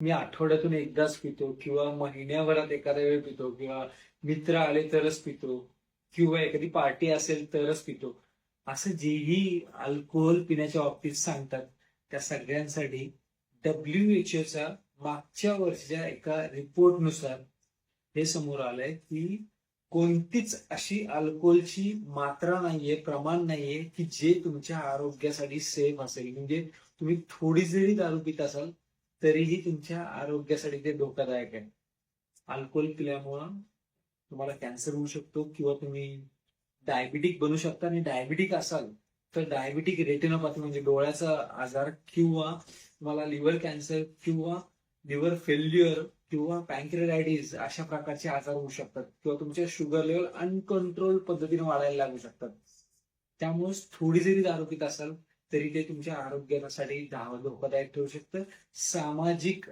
मी आठवड्यातून एकदाच पितो किंवा महिन्याभरात एखाद्या वेळ पितो किंवा मित्र आले तरच पितो किंवा एखादी पार्टी असेल तरच पितो. असं जेही अल्कोहोल पिण्याच्या बाबतीत सांगतात त्या सगळ्यांसाठी डब्ल्यू एच मागच्या वर्षीच्या एका रिपोर्टनुसार हे समोर आलंय की कोणतीच अशी अल्कोहोलची मात्रा नाहीये प्रमाण नाहीये की जे तुमच्या आरोग्यासाठी सेफ असेल. म्हणजे तुम्ही थोडी जरी दारू पित असाल तरीही तुमच्या आरोग्यासाठी ते धोकादायक आहे. अल्कोहोल पिल्यामुळं तुम्हाला कॅन्सर होऊ शकतो किंवा तुम्ही डायबिटिक बनू शकता आणि डायबिटिक असाल तर डायबिटिक रेटिनोपॅथी म्हणजे डोळ्याचा आजार किंवा तुम्हाला लिव्हर कॅन्सर किंवा लिव्हर फेल्युअर किंवा पॅन्क्रियाटायटिस अशा प्रकारचे आजार होऊ शकतात किंवा तुमचे शुगर लेवल अनकंट्रोल पद्धतीने वाढायला लागू शकतात. त्यामुळे थोडी जरी दारू पित असाल तरी ते तुमच्या आरोग्यासाठी धोकादायक ठरू शकतं. सामाजिक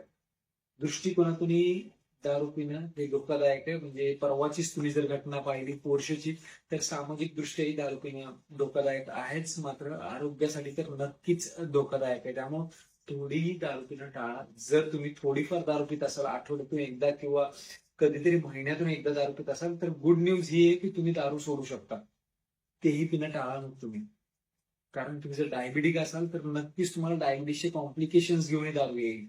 दृष्टिकोनातूनही दारू पिणं हे धोकादायक आहे. म्हणजे परवाचीच तुम्ही जर घटना पाहिली पोर्शेची तर सामाजिक दृष्ट्याही दारू पिणं धोकादायक आहेच. मात्र आरोग्यासाठी तर नक्कीच धोकादायक आहे. त्यामुळे थोडीही दारू पिणं टाळा. जर तुम्ही थोडीफार दारू पित असाल आठवड्यातून एकदा किंवा कधीतरी महिन्यातून एकदा दारू पित असाल तर गुड न्यूज ही आहे की तुम्ही दारू सोडू शकता. तेही पिणं टाळा मग तुम्ही. कारण तुम्ही जर डायबिटिक असाल तर नक्कीच तुम्हाला डायबिटीसचे कॉम्प्लिकेशन्स घेऊन दारू येईल